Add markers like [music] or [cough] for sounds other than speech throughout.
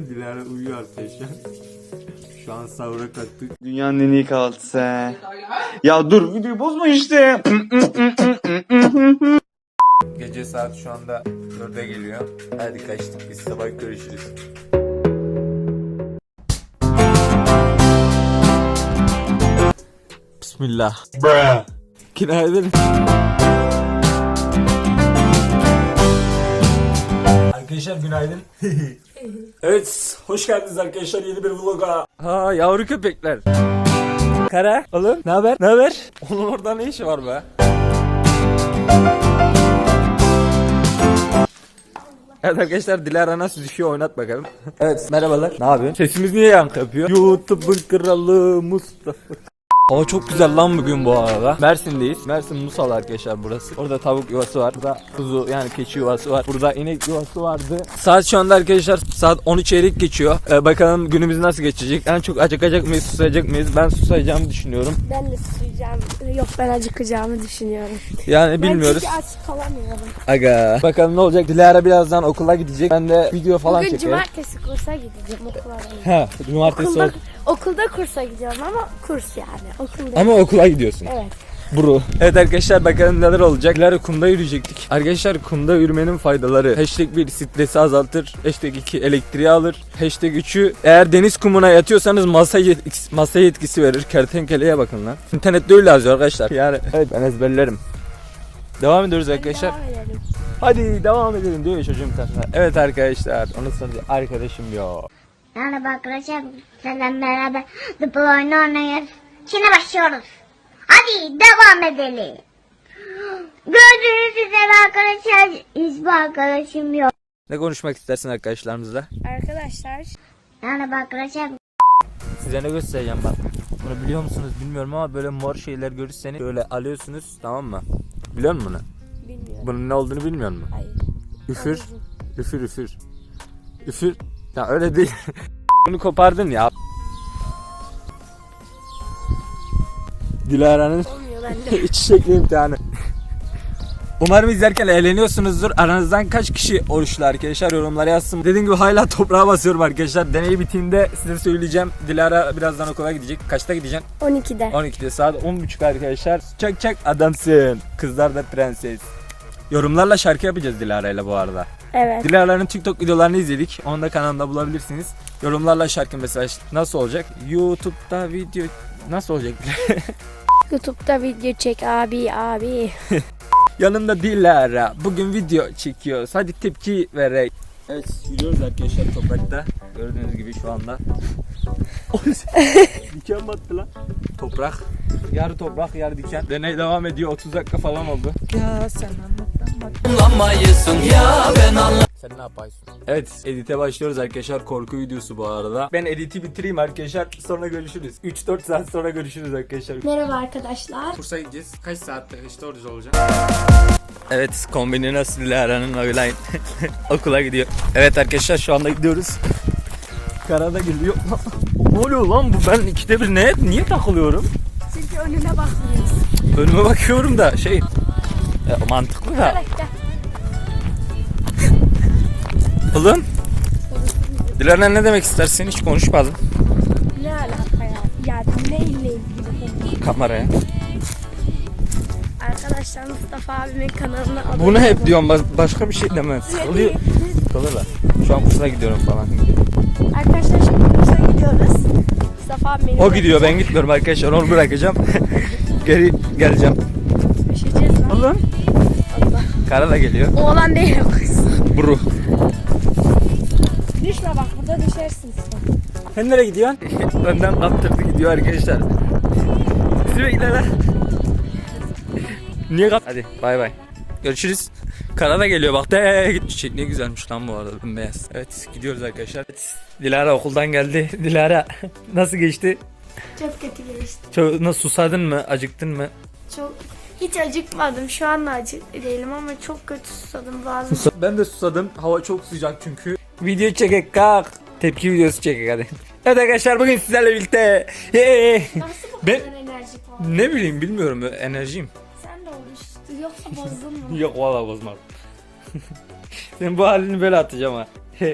[laughs] Dilara uyuyor arkadaşlar. [laughs] Şu an sahura kalktık. Dünyanın en iyi kahvaltısı. Ya dur videoyu bozma işte. [laughs] Gece saat şu anda 4'e geliyor. Hadi kaçtık biz sabah görüşürüz. Bismillah. Bruh. Günaydın. Arkadaşlar günaydın. [laughs] evet, hoş geldiniz arkadaşlar yeni bir vloga. Ha yavru köpekler. Kara, oğlum ne haber? Ne haber? Onun orada ne işi var be? Evet arkadaşlar Dilara nasıl düşüyor oynat bakalım. evet merhabalar. Ne yapıyorsun? Sesimiz niye yankı yapıyor? YouTube'un kralı Mustafa. Hava çok güzel lan bugün bu arada. Mersin'deyiz. Mersin Musal arkadaşlar burası. Orada tavuk yuvası var. Burada kuzu yani keçi yuvası var. Burada inek yuvası vardı. Saat şu anda arkadaşlar saat 13 çeyrek geçiyor. Ee, bakalım günümüz nasıl geçecek? En çok acıkacak mıyız, susayacak mıyız? Ben susayacağımı düşünüyorum. Ben de susayacağım. Yok ben acıkacağımı düşünüyorum. Yani bilmiyoruz. Ben aç kalamıyorum. Aga. Bakalım ne olacak? Dilara birazdan okula gidecek. Ben de video falan Bugün çekerim. cumartesi kursa gideceğim okula. Ha, cumartesi Okulda, ok- okulda kursa gidiyorum ama kurs yani. Okulda. Ama okula gidiyorsun. Evet. Bro. Evet arkadaşlar bakalım neler olacak. Dilara kumda yürüyecektik. Arkadaşlar kumda yürümenin faydaları. Hashtag 1 stresi azaltır. Hashtag 2 elektriği alır. Hashtag 3'ü eğer deniz kumuna yatıyorsanız masa, yetkisi, masa yetkisi verir. Kertenkeleye bakın lan. İnternette öyle yazıyor arkadaşlar. Yani evet ben ezberlerim. Devam ediyoruz arkadaşlar. Devam edelim. Hadi devam edelim diyor ya çocuğum tane. Evet arkadaşlar. Onun sonra arkadaşım yok. Merhaba arkadaşlar. Sizlerle beraber Dıpıl oyunu oynayız. Şimdi başlıyoruz. Hadi devam edelim. Gördüğünüz üzere arkadaşlar hiçbir arkadaşım yok. Ne konuşmak istersin arkadaşlarımızla? Arkadaşlar Merhaba arkadaşlar. Size ne göstereceğim bak. Bunu biliyor musunuz bilmiyorum ama böyle mor şeyler görürseniz böyle alıyorsunuz tamam mı? Biliyor musun bunu? bilmiyorum. Bunun ne olduğunu bilmiyor musun? Hayır. Üfür, üfür, üfür. Üfür. Ya öyle değil. [laughs] Bunu kopardın ya. Dilara'nın [laughs] iç şekli imtihanı. Umarım izlerken eğleniyorsunuzdur. Aranızdan kaç kişi oruçlu arkadaşlar yorumlara yazsın. Dediğim gibi hala [laughs] toprağa basıyorum arkadaşlar. Deney bittiğinde size söyleyeceğim. Dilara birazdan okula gidecek. Kaçta gideceksin? 12'de. 12'de saat 10.30 arkadaşlar. Çak çak adamsın. Kızlar da prenses. Yorumlarla şarkı yapacağız Dilara ile bu arada. Evet. Dilara'nın TikTok videolarını izledik. Onu da kanalımda bulabilirsiniz. Yorumlarla şarkı mesela nasıl olacak? YouTube'da video nasıl olacak? [laughs] YouTube'da video çek abi abi. [laughs] Yanımda Dilara. Bugün video çekiyoruz. Hadi tepki verek. Evet yürüyoruz arkadaşlar toprakta. Gördüğünüz gibi şu anda. [laughs] diken battı lan. Toprak. Yarı toprak yarı diken. Deney devam ediyor. 30 dakika falan oldu. Ya sen Sen ne yapıyorsun? Evet, edite başlıyoruz arkadaşlar. Korku videosu bu arada. Ben editi bitireyim arkadaşlar. Sonra görüşürüz. 3-4 saat sonra görüşürüz arkadaşlar. Merhaba arkadaşlar. Kursa gideceğiz. Kaç saatte işte orada olacağım. Evet kombini nasıl Dilara'nın öğlen [laughs] okula gidiyor. Evet arkadaşlar şu anda gidiyoruz. Karada geliyor. [laughs] ne oluyor lan bu ben ikide bir ne niye takılıyorum? Çünkü önüne bakmıyoruz. Önüme bakıyorum da şey e, mantıklı da. Evet Oğlum Dilara ne demek istersin hiç konuşmadın Ne alaka ya? Ya neyle ilgili? kameraya. Arkadaşlar Mustafa abimin kanalına abone Bunu hep diyorum ba- başka bir şey deme. Sıkılıyor. Sıkılırlar. Şu an kursuna gidiyorum falan. Arkadaşlar şimdi kursa gidiyoruz. Mustafa abi beni O gidiyor ben gitmiyorum arkadaşlar onu bırakacağım. [laughs] Geri geleceğim. Düşeceğiz lan. Oğlum. Allah. Kara da geliyor. Oğlan değil o kız. Buru. Düşme bak burada düşersin sen. Sen nereye gidiyorsun? [laughs] Önden kaptırdı gidiyor arkadaşlar. Sürekli lan. Niye kap... Hadi bay bay. Görüşürüz. Kara da geliyor bak. De git. Çiçek ne güzelmiş lan bu arada beyaz. Evet gidiyoruz arkadaşlar. Evet, Dilara okuldan geldi. [laughs] Dilara nasıl geçti? Çok kötü geçti. Çok, nasıl susadın mı? Acıktın mı? Çok hiç acıkmadım. Şu an da acık değilim ama çok kötü susadım. Bazı Ben de susadım. Hava çok sıcak çünkü. Video çekek kalk. Tepki videosu çekek hadi. Evet arkadaşlar bugün sizlerle birlikte. Hey. Nasıl bu Ben- kadar enerji falan? Ne bileyim bilmiyorum enerjiyim. Sen de oluştu. Yoksa bozdun mu? [laughs] Yok valla bozmaz. [laughs] Sen bu halini böyle atacağım ha. [laughs]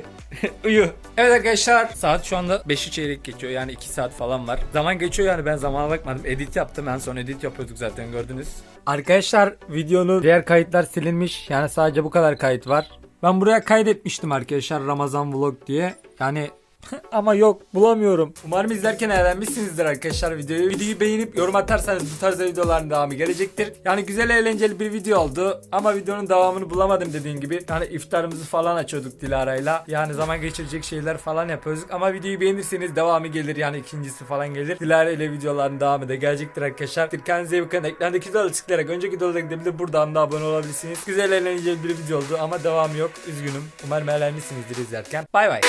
Uyu. Evet arkadaşlar saat şu anda 5'i çeyrek geçiyor yani 2 saat falan var. Zaman geçiyor yani ben zamana bakmadım. Edit yaptım en son edit yapıyorduk zaten gördünüz. Arkadaşlar videonun diğer kayıtlar silinmiş yani sadece bu kadar kayıt var. Ben buraya kaydetmiştim arkadaşlar Ramazan vlog diye. Yani [laughs] ama yok bulamıyorum. Umarım izlerken eğlenmişsinizdir arkadaşlar videoyu. Videoyu beğenip yorum atarsanız bu tarz videoların devamı gelecektir. Yani güzel eğlenceli bir video oldu. Ama videonun devamını bulamadım dediğim gibi. Yani iftarımızı falan açıyorduk Dilara'yla. Yani zaman geçirecek şeyler falan yapıyoruz. Ama videoyu beğenirseniz devamı gelir. Yani ikincisi falan gelir. Dilara ile videoların devamı da gelecektir arkadaşlar. Kendinize iyi bakın. Ekrandaki videoları tıklayarak önceki videolara gidebilir. Buradan da abone olabilirsiniz. Güzel eğlenceli bir video oldu ama devamı yok. Üzgünüm. Umarım eğlenmişsinizdir izlerken. Bay bay.